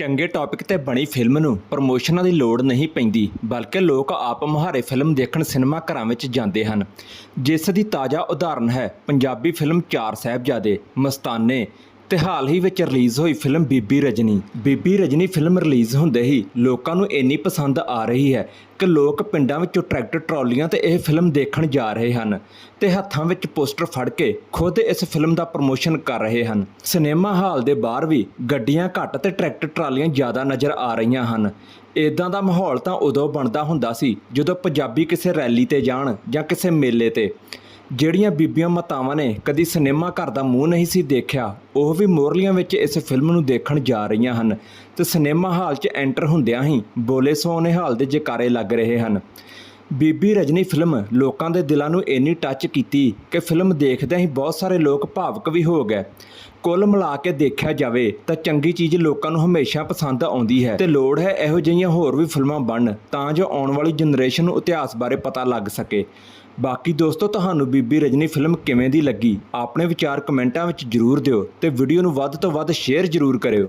ਚੰਗੇ ਟੌਪਿਕ ਤੇ ਬਣੀ ਫਿਲਮ ਨੂੰ ਪ੍ਰਮੋਸ਼ਨਾਂ ਦੀ ਲੋੜ ਨਹੀਂ ਪੈਂਦੀ, ਬਲਕਿ ਲੋਕ ਆਪ ਮੁਹਾਰੇ ਫਿਲਮ ਦੇਖਣ ਸਿਨੇਮਾ ਘਰਾਂ ਵਿੱਚ ਜਾਂਦੇ ਹਨ। ਜਿਸ ਦੀ ਤਾਜ਼ਾ ਉਦਾਹਰਨ ਹੈ, ਪੰਜਾਬੀ ਫਿਲਮ ਚਾਰ ਸਾਹਿਬਜ਼ਾਦੇ, ਮਸਤਾਨੇ ਤੇ ਹਾਲ ਹੀ ਵਿੱਚ ਰਿਲੀਜ਼ ਹੋਈ ਫਿਲਮ ਬੀਬੀ ਰਜਨੀ। ਬੀਬੀ ਰਜਨੀ ਫਿਲਮ ਰਿਲੀਜ਼ ਹੁੰਦੇ ਹੀ ਲੋਕਾਂ ਨੂੰ ਇੰਨੀ ਪਸੰਦ ਆ ਰਹੀ ਹੈ ਕਿ ਲੋਕ ਪਿੰਡਾਂ ਵਿੱਚੋਂ ਟਰੈਕਟਰ, ਟਰਾਲੀਆਂ ਤੇ ਇਹ ਫਿਲਮ ਦੇਖਣ ਜਾ ਰਹੇ ਹਨ ਤੇ ਹੱਥਾਂ ਵਿੱਚ ਪੋਸਟਰ ਫੜ ਕੇ ਖੁਦ ਇਸ ਫਿਲਮ ਦਾ ਪ੍ਰਮੋਸ਼ਨ ਕਰ ਰਹੇ ਹਨ। ਸਿਨੇਮਾ ਹਾਲ ਦੇ ਬਾਹਰ ਵੀ ਗੱਡੀਆਂ ਘੱਟ ਤੇ ਟਰੈਕਟਰ, ਟਰਾਲੀਆਂ ਜ਼ਿਆਦਾ ਨਜ਼ਰ ਆ ਰਹੀਆਂ ਹਨ। ਇਦਾਂ ਦਾ ਮਾਹੌਲ ਤਾਂ ਉਦੋਂ ਬਣਦਾ ਹੁੰਦਾ ਸੀ ਜਦੋਂ ਪੰਜਾਬੀ ਕਿਸੇ ਰੈਲੀ ਤੇ ਜਾਣ ਜਾਂ ਕਿਸੇ ਮੇਲੇ ਤੇ। ਜਿਹੜੀਆਂ ਬੀਬੀਆਂ ਮਾਤਾਵਾਂ ਨੇ ਕਦੀ ਸਿਨੇਮਾ ਘਰ ਦਾ ਮੂੰਹ ਨਹੀਂ ਸੀ ਦੇਖਿਆ, ਉਹ ਵੀ ਮੋਰਲੀਆਂ ਵਿੱਚ ਇਸ ਫਿਲਮ ਨੂੰ ਦੇਖਣ ਜਾ ਰਹੀਆਂ ਹਨ। ਤੇ ਸਿਨੇਮਾ ਹਾਲ 'ਚ ਐਂਟਰ ਹੁੰਦਿਆਂ ਹੀ ਬੋਲੇ ਸੋ ਹਾਲ ਦੇ ਜਕਾਰੇ ਲੱਗ ਰਹੇ ਹਨ। ਬੀਬੀ ਰਜਨੀ ਫਿਲਮ ਲੋਕਾਂ ਦੇ ਦਿਲਾਂ ਨੂੰ ਇੰਨੀ ਟੱਚ ਕੀਤੀ ਕਿ ਫਿਲਮ ਦੇਖਦਿਆਂ ਹੀ ਬਹੁਤ ਸਾਰੇ ਲੋਕ ਭਾਵਕ ਵੀ ਹੋ ਗਏ। ਕੁੱਲ ਮਿਲਾ ਕੇ ਦੇਖਿਆ ਜਾਵੇ ਤਾਂ ਚੰਗੀ ਚੀਜ਼ ਲੋਕਾਂ ਨੂੰ ਹਮੇਸ਼ਾ ਪਸੰਦ ਆਉਂਦੀ ਹੈ ਤੇ ਲੋੜ ਹੈ ਇਹੋ ਜਿਹੀਆਂ ਹੋਰ ਵੀ ਫਿਲਮਾਂ ਬਣਨ ਤਾਂ ਜੋ ਆਉਣ ਵਾਲੀ ਜਨਰੇਸ਼ਨ ਨੂੰ ਇਤਿਹਾਸ ਬਾਰੇ ਪਤਾ ਲੱਗ ਸਕੇ। ਬਾਕੀ ਦੋਸਤੋ, ਤੁਹਾਨੂੰ ਬੀਬੀ ਰਜਨੀ ਫਿਲਮ ਕਿਵੇਂ ਦੀ ਲੱਗੀ? ਆਪਣੇ ਵਿਚਾਰ ਕਮੈਂਟਾਂ ਵਿੱਚ ਜਰੂਰ ਦਿਓ ਤੇ ਵੀਡੀਓ ਨੂੰ ਵੱਧ ਤੋਂ ਵੱਧ ਸ਼ੇਅਰ ਜਰੂਰ ਕਰਿਓ।